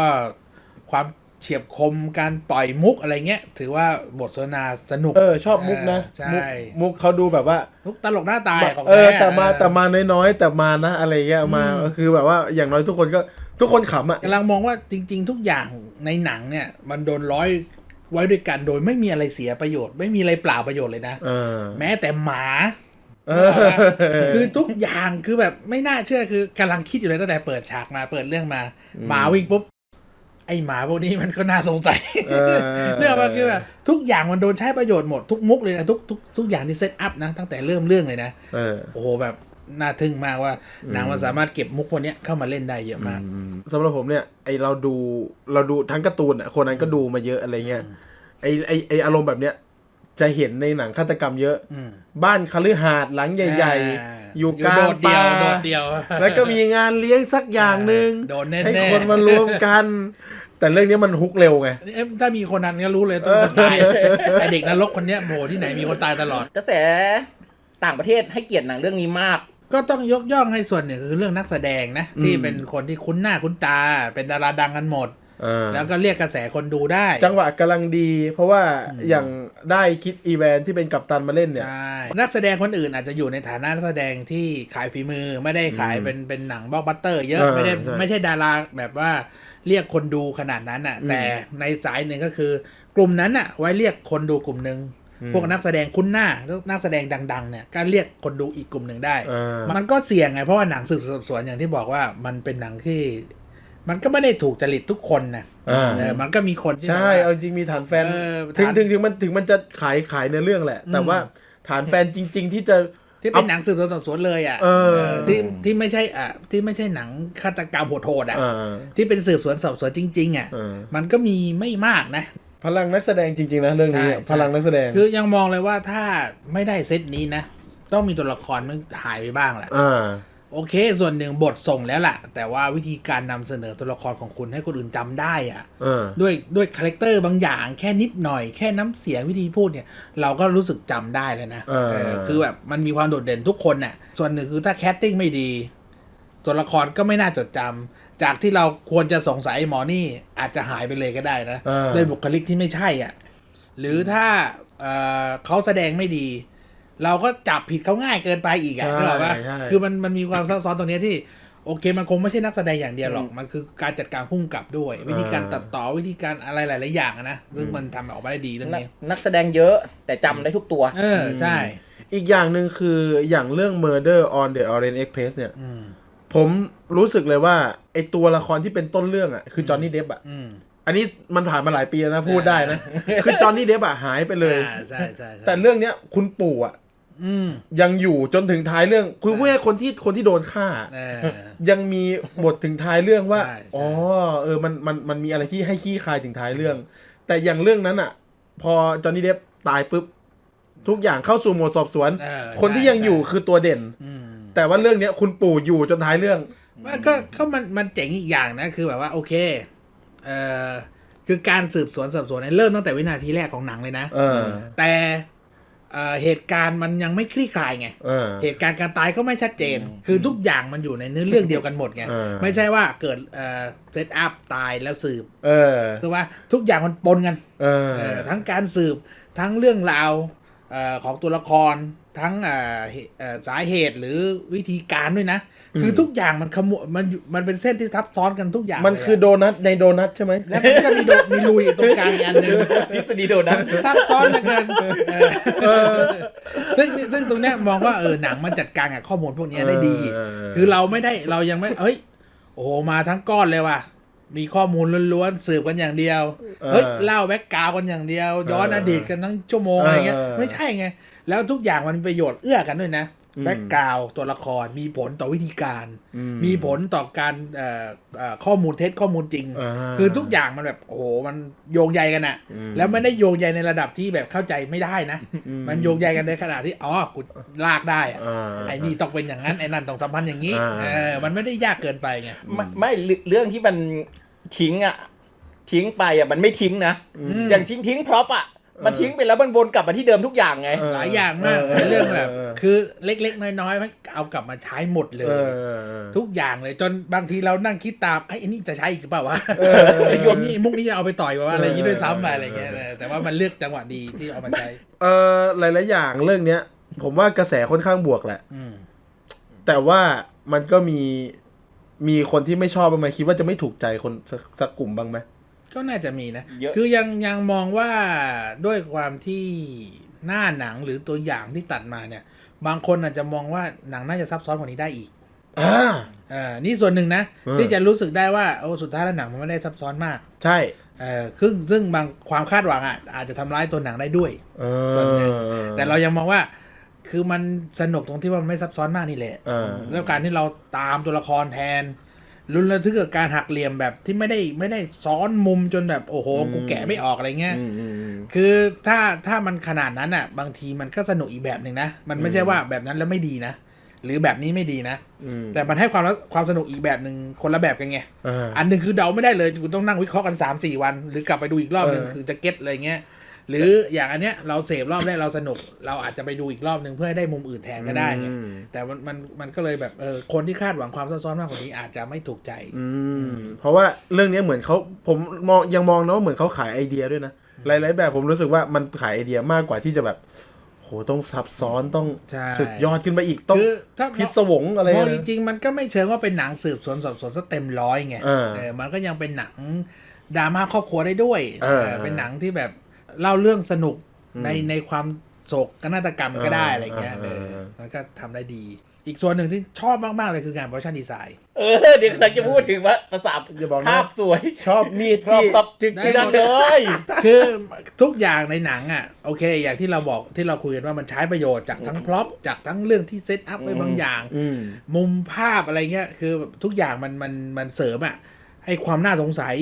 [SPEAKER 2] ความ เฉียบคมการปล่อยมุกอะไรเงี้ย ถือว่าบทสนทนาสนุก
[SPEAKER 1] เออ ชอบมุกนะ
[SPEAKER 2] ใช่
[SPEAKER 1] มุกมุกเขาดูแบบว่า
[SPEAKER 2] มุกตลกหน้าตายของ
[SPEAKER 1] เออ
[SPEAKER 2] ท้
[SPEAKER 1] แต่มา
[SPEAKER 2] เออ
[SPEAKER 1] แต่มาน้อยๆ แต่มานะอะไรเงี้ยมา
[SPEAKER 2] อืม
[SPEAKER 1] ก็คือแบบว่าอย่างน้อยทุกคนก็ทุกคนขำอะ
[SPEAKER 2] กำลังมองว่าจริง ๆ ทุกอย่างในหนังเนี่ย มันโดนร้อยไว้ด้วยกันโดยไม่มีอะไรเสียประโยชน์ ไม่มีอะไรเปล่าประโยชน์เลยนะ
[SPEAKER 1] เออ
[SPEAKER 2] แม้แต่หมา
[SPEAKER 1] เออ
[SPEAKER 2] คือทุกอย่างคือแบบไม่น่าเชื่อคือกำลังคิดอยู่เลยตั้งแต่เปิดฉากมาเปิดเรื่องมาหมาวิ่งปุ๊บ ไอหมาพวกนี้มันก็น่าสงสัย
[SPEAKER 1] เออ
[SPEAKER 2] เรื่องมันคือแบบทุกอย่างมันโดนใช้ประโยชน์หมดทุกมุกเลยนะทุกทุกทุกอย่างที่เซตอัพนะ ตั้งแต่เริ่มเรื่องเลยนะ
[SPEAKER 1] เออ
[SPEAKER 2] โอ้โหแบบน่าทึ่งมากว่าหนังมันสามารถเก็บมุกพวกเนี้ยเข้ามาเล่นได้เยอะมาก
[SPEAKER 1] สำหรับผมเนี่ยไอเราดูเราดูทั้งการ์ตูนอะคนนั้นก็ดูมาเยอะอะไรเงี้ยไอไอไออารมณ์แบบเนี้ยจะเห็นในหนังฆาตกรรมเยอะ
[SPEAKER 2] อืม
[SPEAKER 1] บ้านคฤหาสน์หลังใหญ่าๆ อยู่กลา
[SPEAKER 2] โด
[SPEAKER 1] ง
[SPEAKER 2] ดเดียว
[SPEAKER 1] ป่า
[SPEAKER 2] โดดเดียว
[SPEAKER 1] แล้วก็มีงานเลี้ยงสักอย่างหนึ่ง
[SPEAKER 2] โดนแน่ๆ
[SPEAKER 1] ให้คนมารวมกัน แต่เรื่องนี้มันฮุกเร็วไง
[SPEAKER 2] เอ๊ะถ้ามีคนนั้นก็รู้เลยต้องคนตายไอเด็กนรกคนเนี้ยโผล่ที่ไหนมีคนตายตลอด
[SPEAKER 3] กระแสต่างประเทศให้เกียรติหนังเรื่องนี้มาก
[SPEAKER 2] ก็ต้องยกย่องให้ส่วนหนึ่งคือเรื่องนักแสดงนะที่
[SPEAKER 1] อืม
[SPEAKER 2] เป็นคนที่คุ้นหน้าคุ้นตา เป็นดาราดังกันหมด
[SPEAKER 1] เออ
[SPEAKER 2] แล้วก็เรียกกระแสคนดูได้
[SPEAKER 1] จังหวะกำลังดี เพราะว่าอย่างได้คิดอีแวนที่เป็นกัปตันมาเล่นเนี่ย
[SPEAKER 2] ใช่นักแสดงคนอื่นอาจจะอยู่ในฐานะนักแสดงที่ขายฝีมือไม่ได้ขายเป็นเป็นหนังบล็อกบัสเตอร์เยอะ
[SPEAKER 1] เออ
[SPEAKER 2] ไม่ได้
[SPEAKER 1] ใช่
[SPEAKER 2] ไม่ใช่ดาราแบบว่าเรียกคนดูขนาดนั้นอะ
[SPEAKER 1] อืม
[SPEAKER 2] แต่ในสายหนึ่งก็คือกลุ่มนั้นอะ ไว้เรียกคนดูกลุ่มหนึ่ง
[SPEAKER 1] อืม
[SPEAKER 2] พวกนักแสดงคุ้นหน้าแล้วนักแสดงดัง ๆ เนี่ยการเรียกคนดูอีกกลุ่มหนึ่งได้
[SPEAKER 1] เออ
[SPEAKER 2] มันก็เสี่ยงไงเพราะว่าหนังสืบสวนอย่างที่บอกว่ามันเป็นหนังที่ มันก็ไม่ได้ถูกจริตทุกคนนะ
[SPEAKER 1] อ่า
[SPEAKER 2] เออมันก็มีคนที่
[SPEAKER 1] ใช่
[SPEAKER 2] แบบ
[SPEAKER 1] เอา
[SPEAKER 2] ว่า
[SPEAKER 1] จริงมีฐานแฟน
[SPEAKER 2] เออ
[SPEAKER 1] ถึง
[SPEAKER 2] ฐาน
[SPEAKER 1] ถึงถึงมันถึงมันจะขายขายในเรื่องแหละ แต่
[SPEAKER 2] อืม
[SPEAKER 1] ว่าฐานแฟนจริง ๆ ที่จะ
[SPEAKER 2] ที่เป็นหนังสืบสวนสอบสวนเลยอะ
[SPEAKER 1] เออ
[SPEAKER 2] เออที่ที่ไม่ใช่อะที่ไม่ใช่หนังฆาตกรรมโหดๆอะ
[SPEAKER 1] อ่า
[SPEAKER 2] ที่เป็นสืบสวนสอบสวนจริง ๆ อะ
[SPEAKER 1] เออ
[SPEAKER 2] มันก็มีไม่มากนะ
[SPEAKER 1] พลังนักแสดงจริง ๆ นะเรื่องนี้
[SPEAKER 2] ใช่ใช่
[SPEAKER 1] พลังนักแสดง
[SPEAKER 2] คือยังมองเลยว่าถ้าไม่ได้เซตนี้นะ ต้องมีตัวละครมันหายไปบ้างแหละ
[SPEAKER 1] อ่า
[SPEAKER 2] โอเค ส่วนหนึ่งบทส่งแล้วล่ะ แต่ว่าวิธีการนำเสนอตัวละครของคุณให้คนอื่นจำได้อะ
[SPEAKER 1] เออ
[SPEAKER 2] ด้วยด้วยคาแรคเตอร์บางอย่างแค่นิดหน่อยแค่น้ำเสียงวิธีพูดเนี่ย เราก็รู้สึกจำได้เลยนะ
[SPEAKER 1] เออ
[SPEAKER 2] เออคือแบบมันมีความโดดเด่นทุกคนน่ะ ส่วนหนึ่งคือถ้าแคสติ้งไม่ดี ตัวละครก็ไม่น่าจดจำจากที่เราควรจะสงสัยหมอนี่อาจจะหายไปเลยก็ได้นะ
[SPEAKER 1] เออ
[SPEAKER 2] ด้วยบุคลิกที่ไม่ใช่อะ หรือถ้าเอ่อเขาแสดงไม่ดี เราก็จับผิดเขาง่ายเกินไปอีกอะ
[SPEAKER 1] ใช่
[SPEAKER 2] นึกออกปะ
[SPEAKER 1] ใช่
[SPEAKER 2] คือมันมันมีความซับซ้อนตรงเนี้ยที่โอเคมันคงไม่ใช่นักแสดงอย่างเดียวหรอก มันคือการจัดการพุ่มกับด้วย วิธีการตัดต่อวิธีการอะไรหลาย ๆ อย่างอะนะซึ่งมันทำออกมาได้ดีเรื่อง
[SPEAKER 3] นัก
[SPEAKER 2] นี้
[SPEAKER 3] นักแสดงเยอะแต่จำได้ทุกตัว
[SPEAKER 2] เออใช่
[SPEAKER 1] อีกอย่างหนึ่งคืออย่างเรื่อง Murder on the Orient Express เนี่ย
[SPEAKER 2] อืม
[SPEAKER 1] ผมรู้สึกเลยว่าไอตัวละครที่เป็นต้นเรื่องอะคือจอห์นนี่เดฟอะ
[SPEAKER 2] อืม
[SPEAKER 1] อันนี้มันผ่านมาหลายปีแล้วนะพูดได้นะ คือจอห์นนี่เดฟอะหายไปเลย
[SPEAKER 2] อ่าใช่ใช่ใช่
[SPEAKER 1] แต่เรื่องเนี้ยคุณปู่อะ
[SPEAKER 2] อืม
[SPEAKER 1] ยังอยู่จนถึงท้ายเรื่องคือพูดง่ายๆคนที่คนที่โดนฆ่า
[SPEAKER 2] เออ
[SPEAKER 1] ยังมีบทถึงท้ายเรื่องว่า
[SPEAKER 2] ใช่ใช่
[SPEAKER 1] อ๋อ เออ มันมันมันมีอะไรที่ให้ขี้คายถึงท้ายเรื่อง แต่อย่างเรื่องนั้นอะ พอจอห์นนี่เดฟตายปุ๊บ ทุกอย่างเข้าสู่โหมดสอบสวน
[SPEAKER 2] เออ
[SPEAKER 1] คนที่ยังอยู่คือตัวเด่น
[SPEAKER 2] อืม
[SPEAKER 1] แต่ว่าเรื่องเนี้ยคุณปู่อยู่จนท้ายเรื่อง
[SPEAKER 2] มันก็ก็มันมันเจ๋งอีกอย่างนะ คือแบบว่าโอเคเอ่อคือการสืบสวนสอบสวนเนี่ยเริ่มตั้งแต่วินาทีแรกของหนังเลยนะ
[SPEAKER 1] เออ
[SPEAKER 2] แต่ เอ่อเหตุการณ์มันยังไม่คลี่คลายไง
[SPEAKER 1] เออ
[SPEAKER 2] เหตุการณ์การตายก็ไม่ชัดเจน คือทุกอย่างมันอยู่ในเนื้อเรื่องเดียวกันหมดไง
[SPEAKER 1] เออ
[SPEAKER 2] ไม่ใช่ว่าเกิดเอ่อเซตอัพตายแล้วสืบ
[SPEAKER 1] เออ
[SPEAKER 2] คือว่าทุกอย่างมันปนกัน
[SPEAKER 1] เออ
[SPEAKER 2] เออทั้งการสืบทั้งเรื่องราวเออของตัวละครทั้งเอ่อเหเอ่อสาเหตุหรือวิธีการด้วยนะ คือทุกอย่างมันขมวมันอยู่มันเป็นเส้นที่ซับซ้อนกันทุกอย่าง
[SPEAKER 1] มันคือ
[SPEAKER 2] เลยะ
[SPEAKER 1] โดนัทในโดนัทใช่ไหม
[SPEAKER 2] แล้วมันก็มีโดมีลุยตรงกลางอีกอันหนึ่ง
[SPEAKER 3] ทฤษฎีโดนัท
[SPEAKER 2] ซับซ้อนเหลือเกินเออซึ่งซึ่งตรงเนี้ยมองว่าเออหนังมันจัดการกับข้อมูลพวกเนี้ยได้ดี
[SPEAKER 1] เออ
[SPEAKER 2] คือเราไม่ได้เรายังไม่เฮ้ยโอ้โหมาทั้งก้อนเลยว่ะ มีข้อมูลล้วนๆสืบกันอย่างเดียว เฮ้ยเล่าแบ็กกราวด์กันอย่างเดียว ย้อนอดีตกันทั้งชั่วโมงอะไรเงี้ย
[SPEAKER 1] เออ
[SPEAKER 2] ไม่ใช่ไง แล้วทุกอย่างมันมีประโยชน์เอื้อกันด้วยนะ
[SPEAKER 1] อืม
[SPEAKER 2] แบ็กกราวด์ตัวละครมีผลต่อวิธีการ
[SPEAKER 1] อืม
[SPEAKER 2] มีผลต่อการเอ่อเอ่อข้อมูลเท็จข้อมูลจริง
[SPEAKER 1] อ่า
[SPEAKER 2] คือทุกอย่างมันแบบ โอ้โหมันโยงใยกันอะ
[SPEAKER 1] อืม
[SPEAKER 2] แล้วไม่ได้โยงใยในระดับที่แบบเข้าใจไม่ได้นะ
[SPEAKER 1] อืม
[SPEAKER 2] มันโยงใยกันในขนาดที่อ๋อกูลากได้อะ
[SPEAKER 1] อ่า
[SPEAKER 2] ไอ้นี่ต้องเป็นอย่างนั้นไอ้นั่นต้องสัมพันธ์อย่างนี้
[SPEAKER 1] อ่า
[SPEAKER 2] เออมันไม่ได้ยากเกินไปไง
[SPEAKER 3] ไม่ไม่เรื่องที่มันทิ้งอะทิ้งไปอะมันไม่ทิ้งนะ
[SPEAKER 2] ม
[SPEAKER 3] อย่างทิ้งทิ้งพร็อพอะ มันทิ้งไปแล้วมันวนกลับมาที่เดิมทุกอย่างไง
[SPEAKER 1] เออ
[SPEAKER 2] หลายอย่างมาก
[SPEAKER 1] เออ
[SPEAKER 2] ในเรื่องแบบ
[SPEAKER 1] เออ
[SPEAKER 2] คือเล็กๆ น้อยๆมันเอากลับมาใช้หมดเล
[SPEAKER 1] เอยอเออเออ
[SPEAKER 2] ทุกอย่างเลยจนบางทีเรานั่งคิดตามไอ้ไอ้นี่จะใช้อีกหรือเปล่าวะ
[SPEAKER 1] เออ
[SPEAKER 2] ไอ้โยมนี่มุกนี้จะเอาไปต่อยว่าอะไรอย่างนี้ด้วยซ้ำไป
[SPEAKER 1] เออ
[SPEAKER 2] อะไรเงี้ยเออแต่ว่ามันเลือกจังหวะดีที่เอามาใช้
[SPEAKER 1] เออหลาย ๆ อย่างเรื่องเนี้ย ผมว่ากระแสค่อนข้างบวกแหละ
[SPEAKER 2] อืม
[SPEAKER 1] แต่ว่ามันก็มีมีคนที่ไม่ชอบบ้างไหมคิดว่าจะไม่ถูกใจคนสักสักกลุ่มบ้างไหม
[SPEAKER 2] ก็น่าจะมีนะ
[SPEAKER 3] เยอะ
[SPEAKER 2] คือยังยังมองว่าด้วยความที่หน้าหนังหรือตัวอย่างที่ตัดมาเนี่ย บางคนอาจจะมองว่าหนังน่าจะซับซ้อนกว่านี้ได้อีก
[SPEAKER 1] อ่า
[SPEAKER 2] เออนี่ส่วนหนึ่งนะ
[SPEAKER 1] เออ
[SPEAKER 2] ที่จะรู้สึกได้ว่าโอ้สุดท้ายแล้วหนังมันไม่ได้ซับซ้อนมาก
[SPEAKER 1] ใช่
[SPEAKER 2] เออซึ่งซึ่งบางความคาดหวังอะอาจจะทำร้ายตัวหนังได้ด้วย
[SPEAKER 1] เอ
[SPEAKER 2] ส่วนหนึ่ง
[SPEAKER 1] อ
[SPEAKER 2] แต่เรายังมองว่าคือมันสนุกตรงที่ว่ามันไม่ซับซ้อนมากนี่แหละ
[SPEAKER 1] เออ
[SPEAKER 2] แล้วการที่เราตามตัวละครแทน รุนระทึกกับการหักเหลี่ยมแบบที่ไม่ได้ไม่ได้ซ้อนมุมจนแบบโอ้โห กูแกะไม่ออกอะไรเงี้ย
[SPEAKER 1] อืมอืมอืม
[SPEAKER 2] คือถ้าถ้ามันขนาดนั้นอะ บางทีมันก็สนุกอีกแบบหนึ่งนะ มันไม่ใช่ว่าแบบนั้นแล้วไม่ดีนะหรือแบบนี้ไม่ดีนะ
[SPEAKER 1] อืม
[SPEAKER 2] แต่มันให้ความความสนุกอีกแบบหนึ่งคนละแบบกันไง
[SPEAKER 1] อ่า
[SPEAKER 2] อันหนึ่งคือเดาไม่ได้เลยคุณต้องนั่งวิเคราะห์กันสามสี่วัน หรือกลับไปดูอีกรอบหนึ่ง
[SPEAKER 1] เออ
[SPEAKER 2] คือจะเก็ตอะไรเงี้ย หรืออย่างอันเนี้ยเราเสพรอบแรกเราสนุก เราอาจจะไปดูอีกรอบหนึ่งเพื่อให้ได้มุมอื่นแทนก็ได้ไง
[SPEAKER 1] อืม
[SPEAKER 2] แต่มันมันมันก็เลยแบบเออคนที่คาดหวังความซับซ้อนมากกว่านี้อาจจะไม่ถูกใจ
[SPEAKER 1] อืมเพราะว่าเรื่องเนี้ยเหมือนเขาผมมองยังมองนะว่าเหมือนเขาขายไอเดียด้วยนะหลายๆแบบผมรู้สึกว่ามันขายไอเดียมากกว่าที่จะแบบโหต้องซับซ้อนต้อง
[SPEAKER 2] ใช่
[SPEAKER 1] สุดยอดขึ้นไปอีกต้อง
[SPEAKER 2] คือถ้า
[SPEAKER 1] พิศวงอะไร
[SPEAKER 2] มอง
[SPEAKER 1] นะ
[SPEAKER 2] จริงๆมันก็ไม่เชิงว่าเป็นหนังสืบสวนสอบสวนซะเต็มร้อยไง
[SPEAKER 1] เออ
[SPEAKER 2] เออมันก็ยังเป็นหนังดราม่าครอบครัวได้ด้วย
[SPEAKER 1] เออ
[SPEAKER 2] เออเป็นหนังที่แบบ เล่าเรื่องสนุก
[SPEAKER 1] อืม
[SPEAKER 2] ในในความโศกนาฏกรรมก็ได้
[SPEAKER 1] เอออ
[SPEAKER 2] อะไรเงี้ย
[SPEAKER 1] เอ
[SPEAKER 2] เอ
[SPEAKER 1] อ
[SPEAKER 2] อ
[SPEAKER 1] เออ
[SPEAKER 2] มันก็ทำได้ดี อีกส่วนหนึ่งที่ชอบมาก ๆ เลยคือการโปรดักชันดีไซน์
[SPEAKER 3] เออ เดี๋ยวกำลังจะพูดถึงว่าภาษา
[SPEAKER 1] อย่าบอกนะ
[SPEAKER 3] ภาพสวย
[SPEAKER 1] ชอบมีด
[SPEAKER 3] ชอบ
[SPEAKER 1] ที่
[SPEAKER 3] ครับ
[SPEAKER 1] จึก
[SPEAKER 2] ได้
[SPEAKER 3] ที่
[SPEAKER 1] ๆ
[SPEAKER 3] นั่นเลย
[SPEAKER 2] คือทุกอย่างในหนังอะ โอเค อย่างที่เราบอกที่เราคุยกันว่ามันใช้ประโยชน์จากทั้งพร็อพจากทั้งเรื่องที่เซตอัพไว้บางอย่าง
[SPEAKER 1] อืม
[SPEAKER 2] มุมภาพอะไรเงี้ย คือแบบทุกอย่างมันมันมันเสริมอะให้ความน่าสงสัย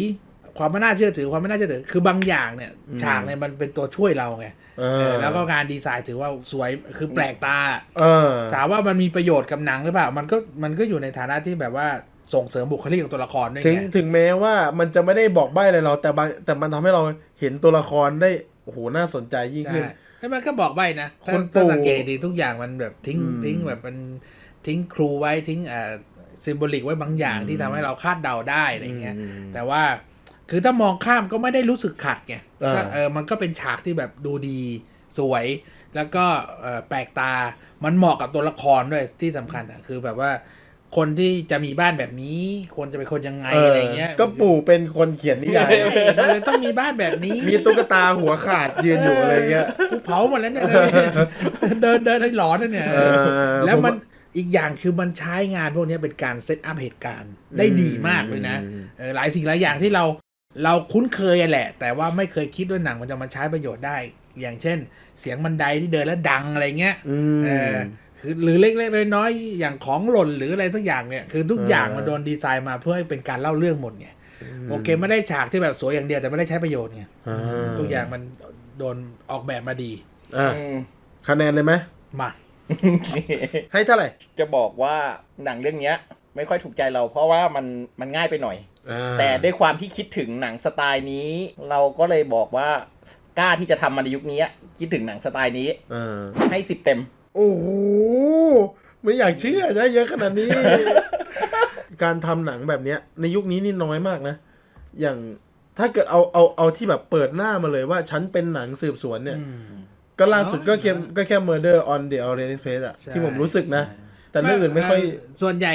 [SPEAKER 2] ความไม่น่าเชื่อถือความไม่น่าเชื่อถือคือบางอย่างเนี่ย
[SPEAKER 1] อืม
[SPEAKER 2] ฉากเนี่ยมันเป็นตัวช่วยเราไง
[SPEAKER 1] เอ
[SPEAKER 2] เอ
[SPEAKER 1] อ
[SPEAKER 2] อแล้วก็งานดีไซน์ถือว่าสวยคือแปลกตา
[SPEAKER 1] เออ
[SPEAKER 2] ถามว่ามันมีประโยชน์กับหนังหรือเปล่า มันก็มันก็อยู่ในฐานะที่แบบว่าส่งเสริมบุคลิกของตัวละครด้วย
[SPEAKER 1] ถึง
[SPEAKER 2] ไง
[SPEAKER 1] ถึงแม้ว่ามันจะไม่ได้บอกใบ้อะไรเราแต่บางแต่มันทำให้เราเห็นตัวละครได้โอ้โหน่าสนใจยิ่ง
[SPEAKER 2] ใช่
[SPEAKER 1] ขึ้น
[SPEAKER 2] แล้วมันก็บอกใบนะถ้า
[SPEAKER 1] คนปู่
[SPEAKER 2] ถ้าสังเกตดีทุกอย่างมันแบบทิ้ง
[SPEAKER 1] อืม
[SPEAKER 2] ทิ้งแบบมันทิ้งครูไว้ทิ้งอ่าซิมโบลิกไว้บางอย่างที่ทำให้เราคาดเดาได้อะไรเงี้ย
[SPEAKER 1] อืม
[SPEAKER 2] แต่ว่า คือถ้ามองข้ามก็ไม่ได้รู้สึกขัดไง
[SPEAKER 1] อ่า
[SPEAKER 2] ก็เออมันก็เป็นฉากที่แบบดูดีสวย แล้วก็เอ่อแปลกตามันเหมาะกับตัวละครด้วยที่สำคัญอะคือแบบว่าคนที่จะมีบ้านแบบนี้ควรจะเป็นคนยังไงอะไรเงี้ย
[SPEAKER 1] ก็ปู่เป็นคนเขียนนิยาย
[SPEAKER 2] ใช่มันเลยต้องมีบ้านแบบนี้
[SPEAKER 1] มีตุ๊กตาหัวขาดยืนอยู่อะไรเงี้ย
[SPEAKER 2] กูเผาหมดแล้วเนี่ยเดินเดินให้หลอนนะเนี่ย
[SPEAKER 1] เออ
[SPEAKER 2] แล้วมัน
[SPEAKER 1] ผมว่า
[SPEAKER 2] อีกอย่างคือมันใช้งานพวกนี้เป็นการเซตอัพเหตุการณ์ได้ดีมากเลยนะ
[SPEAKER 1] อืม
[SPEAKER 2] เออหลายสิ่งหลายอย่างที่เรา เราคุ้นเคยอะแหละ แต่ว่าไม่เคยคิดว่าหนังมันจะมาใช้ประโยชน์ได้ อย่างเช่น เสียงบันไดที่เดินแล้วดังอะไรเงี้ย
[SPEAKER 1] อืม
[SPEAKER 2] เออคือหรือเล็กๆน้อยๆอย่างของหล่นหรืออะไรสักอย่างเนี่ยคือทุกอย่าง
[SPEAKER 1] เออ
[SPEAKER 2] มันโดนดีไซน์มาเพื่อให้เป็นการเล่าเรื่องหมดไงโอเคไม่ได้ฉากที่แบบสวยอย่างเดียวแต่ไม่ได้ใช้ประโยชน์ไง
[SPEAKER 1] อ่า
[SPEAKER 2] ทุกอย่างมันโดนออกแบบมาดี
[SPEAKER 1] อะ
[SPEAKER 3] อืม
[SPEAKER 1] คะแนนเลยไหม
[SPEAKER 2] มา
[SPEAKER 1] ให้เท่าไหร่
[SPEAKER 3] จะบอกว่าหนังเรื่องเนี้ย ไม่ค่อยถูกใจเราเพราะว่ามันมันง่ายไปหน่อย
[SPEAKER 1] อ่า
[SPEAKER 3] แต่ด้วยความที่คิดถึงหนังสไตล์นี้ เราก็เลยบอกว่ากล้าที่จะทำมาในยุคนี้คิดถึงหนังสไตล์นี้
[SPEAKER 1] อ่า
[SPEAKER 3] ให้สิบเต็ม
[SPEAKER 1] โอ้โหไม่อยากเชื่อนะเยอะขนาดนี้ การทำหนังแบบเนี้ย ในยุคนี้นี่น้อยมากนะ อย่างถ้าเกิดเอาเอาเอาที่แบบเปิดหน้ามาเลยว่าฉันเป็นหนังสืบสวนเนี่ย ก็ล่าสุดก็แค่
[SPEAKER 2] น้อยนะ
[SPEAKER 1] ก็แค่ Murder on the Orient Express อะ
[SPEAKER 2] ใช่
[SPEAKER 1] ที่ผมรู้สึกนะ แต่เรื่องอื่นไม่ค่อย
[SPEAKER 2] เส่วนใหญ่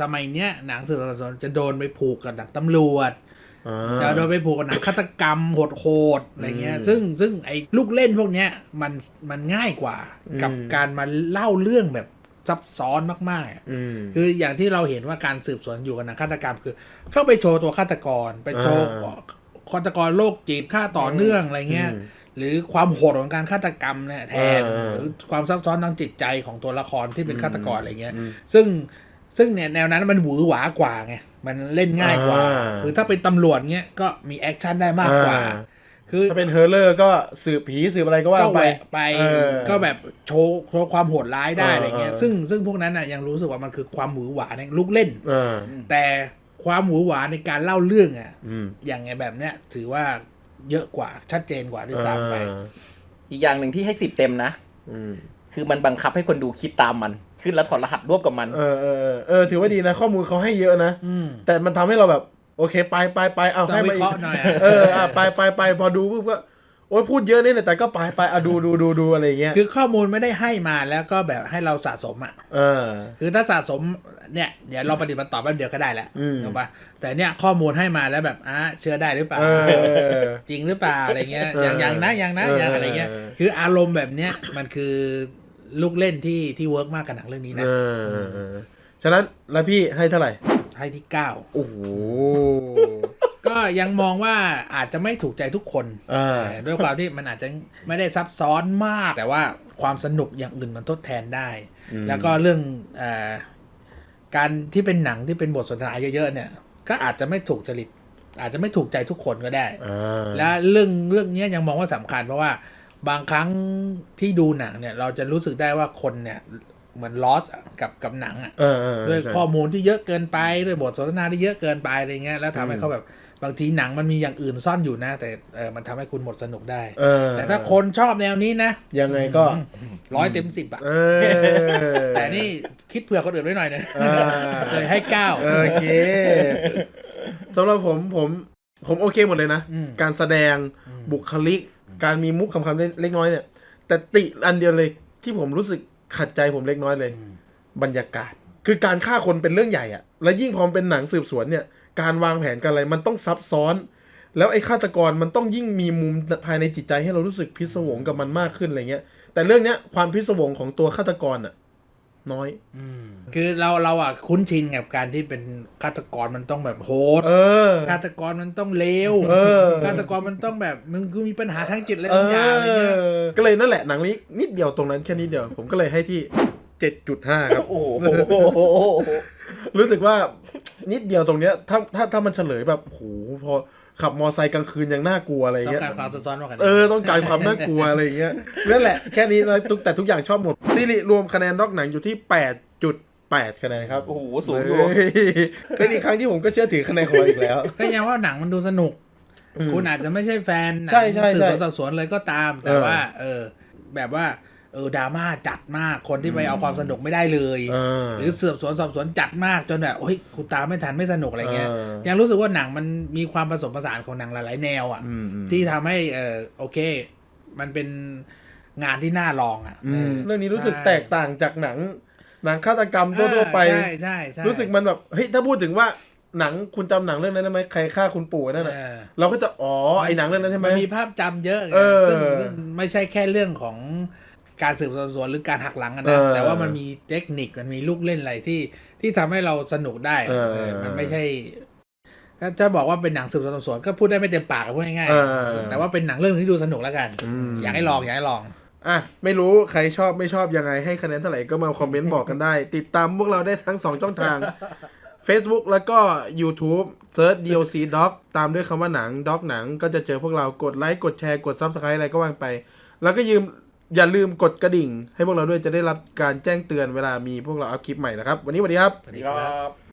[SPEAKER 2] สมัยเนี้ยหนังสืบสวนจะโดนไปผูกกับหนังตำรวจ
[SPEAKER 1] อ่า
[SPEAKER 2] จะโดนไปผูกกับหนังฆาตกรรมโหดๆอะไรเงี้ย
[SPEAKER 1] อืม
[SPEAKER 2] ซึ่งซึ่งไอ้ลูกเล่นพวกเนี้ยมันมันง่ายกว่ากับ
[SPEAKER 1] อืม
[SPEAKER 2] การมาเล่าเรื่องแบบซับซ้อนมากๆอะ
[SPEAKER 1] อืม
[SPEAKER 2] คืออย่างที่เราเห็นว่าการสืบสวนอยู่กับหนังฆาตกรรมคือ เข้าไปโชว์ตัวฆาตกร ไปโชว์
[SPEAKER 1] อ่า
[SPEAKER 2] ฆาตกรโรคจิตฆ่าต่อเนื่องอะไรเงี้ย
[SPEAKER 1] อืม
[SPEAKER 2] หรือความโหดของการฆาตกรรมเนี่ยแทน
[SPEAKER 1] อ่า
[SPEAKER 2] หรือความซับซ้อนทางจิตใจของตัวละครที่เป็นฆาตกรอะไรเงี้ย
[SPEAKER 1] อืม
[SPEAKER 2] ซึ่งซึ่งเนี่ยแนวนั้นมันหวือหวากว่าไงมันเล่นง่ายกว่า
[SPEAKER 1] อ่า
[SPEAKER 2] คือถ้าเป็นตำรวจเงี้ยก็มีแอคชั่นได้มากกว่า
[SPEAKER 1] อ่า
[SPEAKER 2] คือ
[SPEAKER 1] ถ้าเป็นเฮอร์เลอร์ก็สืบผีสืบอะไรก็ว่า
[SPEAKER 2] ก็
[SPEAKER 1] ไป
[SPEAKER 2] แหวะไป
[SPEAKER 1] เออ
[SPEAKER 2] ก็แบบโชว์โชว์ความโหดร้ายได้
[SPEAKER 1] เอออ
[SPEAKER 2] อะไรเงี้ย
[SPEAKER 1] เออ
[SPEAKER 2] ซึ่งซึ่งพวกนั้นน่ะยังรู้สึกว่ามันคือความหวือหวาในลูกเล่น
[SPEAKER 1] อ่า
[SPEAKER 2] แต่ความหวือหวาในการเล่าเรื่องอะ
[SPEAKER 1] อืม
[SPEAKER 2] อย่างไงแบบเนี้ยถือว่า เยอะกว่าชัดเจนกว่าด้วยซ้ำไป
[SPEAKER 1] อ่า
[SPEAKER 3] อีกอย่างหนึ่งที่ให้สิบเต็มนะ
[SPEAKER 1] อืม
[SPEAKER 3] คือมันบังคับให้คนดูคิดตามมัน ขึ้นแล้วถอดรหัสร่วมกับมัน
[SPEAKER 1] เออเออเออเออถือว่าดีนะ ข้อมูลเขาให้เยอะนะ
[SPEAKER 2] อืม
[SPEAKER 1] แต่มันทำให้เราแบบ โอเค ไปไปไปเอา
[SPEAKER 2] ต้อง
[SPEAKER 1] ให้มา
[SPEAKER 2] วิ
[SPEAKER 1] อี
[SPEAKER 2] เค
[SPEAKER 1] ก
[SPEAKER 2] ราะห์หน่อยอะ
[SPEAKER 1] เอออะไปไปไปพอดูปุ๊บก็ โอ้ยพูดเยอะนี่แหละแต่ก็ไปไปอะดูดูดูดูอะไรอย่างเงี้ย
[SPEAKER 2] คือข้อมูลไม่ได้ให้มาแล้วก็แบบให้เราสะสมอะ
[SPEAKER 1] เออ
[SPEAKER 2] คือถ้าสะสมเนี่ยเดี๋ยวเราปฏิบัติต่อแป๊บเดียวก็ได้แหละ
[SPEAKER 1] อืม
[SPEAKER 2] ถูกปะแต่เนี่ยข้อมูลให้มาแล้วแบบอะเชื่อได้หรือเปล่า
[SPEAKER 1] เออ
[SPEAKER 2] จริงหรือเปล่าอะไรเงี้ย
[SPEAKER 1] เออ
[SPEAKER 2] อย่างอย่างนะอย่างนะ
[SPEAKER 1] เออ
[SPEAKER 2] อย่างอะไรเงี้ย
[SPEAKER 1] เออ
[SPEAKER 2] คืออารมณ์แบบเนี้ยมันคือลูกเล่นที่ที่เวิร์กมากกับหนังเรื่องนี้
[SPEAKER 1] เอ
[SPEAKER 2] นะ
[SPEAKER 1] อเออเออฉะนั้นแล้วพี่ให้เท่าไหร่
[SPEAKER 2] ให้ที่เก้า
[SPEAKER 1] โอ้โห
[SPEAKER 2] ก็ ยังมองว่าอาจจะไม่ถูกใจทุกคน
[SPEAKER 1] อ่า
[SPEAKER 2] แต่ด้วยความที่มันอาจจะไม่ได้ซับซ้อนมาก แต่ว่าความสนุกอย่างอื่นมันทดแทนได้
[SPEAKER 1] อืม
[SPEAKER 2] แล้วก็เรื่องเออการที่เป็นหนังที่เป็นบทสนทนาเยอะๆเนี่ย ก็อาจจะไม่ถูกจริต อาจจะไม่ถูกใจทุกคนก็ได้
[SPEAKER 1] อ่า
[SPEAKER 2] และเรื่องเรื่องเนี้ยยังมองว่าสำคัญเพราะว่าบางครั้งที่ดูหนังเนี่ย เราจะรู้สึกได้ว่าคนเนี่ยเหมือนลอสกับกับหนังอะ
[SPEAKER 1] เออเออ
[SPEAKER 2] ด้วย
[SPEAKER 1] ใช่
[SPEAKER 2] ข้อมูลที่เยอะเกินไปด้วยบทสนทนาที่เยอะเกินไปอะไรเงี้ยแล้วทำให้
[SPEAKER 1] อืม
[SPEAKER 2] เขาแบบ บางทีหนังมันมีอย่างอื่นซ่อนอยู่นะ แต่เออมันทำให้คุณหมดสนุกได้
[SPEAKER 1] เออ
[SPEAKER 2] แต่ถ้าคนชอบแนวนี้นะ
[SPEAKER 1] ยังไงก็
[SPEAKER 2] ร้อยเต็มสิบอะ
[SPEAKER 1] เออ
[SPEAKER 2] แต่นี่คิดเผื่อคนอื่นไว้หน่อยนึง
[SPEAKER 1] อ่า
[SPEAKER 2] เลยให้เก้า
[SPEAKER 1] โอเคสำหรับผมผมผมโอเคหมดเลยนะ
[SPEAKER 2] อืม
[SPEAKER 1] การแสดงบุคลิก การมีมุกคำคำเล็กน้อยเนี่ย แต่ติอันเดียวเลยที่ผมรู้สึกขัดใจผมเล็กน้อยเลย บรรยากาศ คือการฆ่าคนเป็นเรื่องใหญ่อะและยิ่งพอมันเป็นหนังสืบสวนเนี่ย การวางแผนกันอะไรมันต้องซับซ้อน แล้วไอ้ฆาตกรมันต้องยิ่งมีมุมภายในจิตใจให้เรารู้สึกพิศวงกับมันมากขึ้นอะไรเงี้ย แต่เรื่องเนี้ยความพิศวงของตัวฆาตกรอะน้อย
[SPEAKER 2] คือเราเราอะคุ้นชินกับการที่เป็นฆาตกรมันต้องแบบโหด
[SPEAKER 1] เออ
[SPEAKER 2] ฆาตกรมันต้องเลว
[SPEAKER 1] เออ
[SPEAKER 2] ฆาตกรมันต้องแบบมึงกูมีปัญหาทางจิตอะไร
[SPEAKER 1] เอบา
[SPEAKER 2] งอย่างอะไรเงี้ย
[SPEAKER 1] อก็เลยนั่นแหละหนังนี้นิดเดียวตรงนั้นแค่นิดเดียว ผมก็เลยให้ที่เจ็ดจุดห้าครับ
[SPEAKER 3] โอ้โห
[SPEAKER 1] รู้สึกว่า นิดเดียวตรงเนี้ยถ้าถ้าถ้ามันเฉลยแบบโหพอขับมอไซค์กลางคืนยังน่ากลัวอะไร
[SPEAKER 2] ต้อง
[SPEAKER 1] เงี้ย
[SPEAKER 2] การความซับซ้อนมากกว่านี้
[SPEAKER 1] เออต้องการความน่ากลัวอะไรอย่างเงี้ยนั่นแหละแค่นี้นะทุกแต่ทุกอย่างชอบหมดซีรีรวมคะแนนนอกหนังอยู่ที่แปดจุดแปดคะแนนครับ
[SPEAKER 3] โอ้โหสูงอยู่
[SPEAKER 1] เฮ้ยเป็นอีกครั้งที่ผมก็เชื่อถือคะแนนของเราอีกแล้ว
[SPEAKER 2] ก็ยังว่าหนังมันดูสนุก
[SPEAKER 1] อืม
[SPEAKER 2] คุณอาจจะไม่ใช่แฟนหนัง
[SPEAKER 1] ใช่ใช่
[SPEAKER 2] สืบ
[SPEAKER 1] ใช่
[SPEAKER 2] สวนสอบสวนเลยก็ตาม แต่
[SPEAKER 1] เออ
[SPEAKER 2] ว่า เออ แบบว่า เออดราม่าจัดมากคนที่ไปเอาความสนุกไม่ได้เลย
[SPEAKER 1] เออ
[SPEAKER 2] หรือสืบสวนสอบสวนจัดมากจนแบบโอ้ยกูตามไม่ทันไม่สนุกอะไรเงี้ย
[SPEAKER 1] เออ
[SPEAKER 2] ยังรู้สึกว่าหนังมันมีความผสมผสานของหนังหลายๆแนวอะ
[SPEAKER 1] อืมอืม
[SPEAKER 2] ที่ทำให้เออโอเค มันเป็นงานที่น่าลองอะ
[SPEAKER 1] อืมเรื่องนี้รู้สึก
[SPEAKER 2] ใช่
[SPEAKER 1] แตกต่างจากหนัง หนังฆาตกรรมทั่วๆไป
[SPEAKER 2] ใช่ใช่ใช่
[SPEAKER 1] รู้สึกมันแบบเฮ้ยถ้าพูดถึงว่าหนังคุณจำหนังเรื่องนั้นได้ไหมใครฆ่าคุณปู่นั่นน่ะ
[SPEAKER 2] เออ
[SPEAKER 1] เราก็จะอ๋อไอหนังเรื่องนั้นใช่ไหม
[SPEAKER 2] มันมีภาพจำเยอะไง
[SPEAKER 1] เออ
[SPEAKER 2] ซึ่งซึ่งไม่ใช่แค่เรื่องของ การสืบสวนสอบสวนหรือการหักหลังกัน
[SPEAKER 1] เอ
[SPEAKER 2] นะ
[SPEAKER 1] อ
[SPEAKER 2] แต่ว่ามันมีเทคนิคมันมีลูกเล่นอะไรที่ที่ทำให้เราสนุกได้
[SPEAKER 1] เออ
[SPEAKER 2] เออมันไม่ใช่ถ้าจะบอกว่าเป็นหนังสืบสวนสอบสวนก็พูดได้ไม่เต็มปากอะพูดง่าย
[SPEAKER 1] เออ
[SPEAKER 2] ๆแต่ว่าเป็นหนังเรื่องที่ดูสนุกแล้วกัน
[SPEAKER 1] อืม
[SPEAKER 2] อยากให้ลองอยากให้ลอง
[SPEAKER 1] อะไม่รู้ใครชอบไม่ชอบยังไงให้คะแนนเท่าไหร่ก็มาคอมเมนต์บอกกันได้ ติดตามพวกเราได้ทั้ง2ช่องทาง Facebook แล้วก็ YouTube เซิร์ช DOC Doc ตามด้วยคำว่าหนังด็อกหนังก็จะเจอพวกเรากดไลค์กดแชร์กด Subscribe อะไรก็ว่างไป แล้วก็ยืม อย่าลืมกดกระดิ่ง ให้พวกเราด้วยจะได้รับการแจ้งเตือนเวลามีพวกเราอัพคลิปใหม่นะครับ วันนี้สวัสดีครับ
[SPEAKER 2] สวัสดี
[SPEAKER 3] ครับ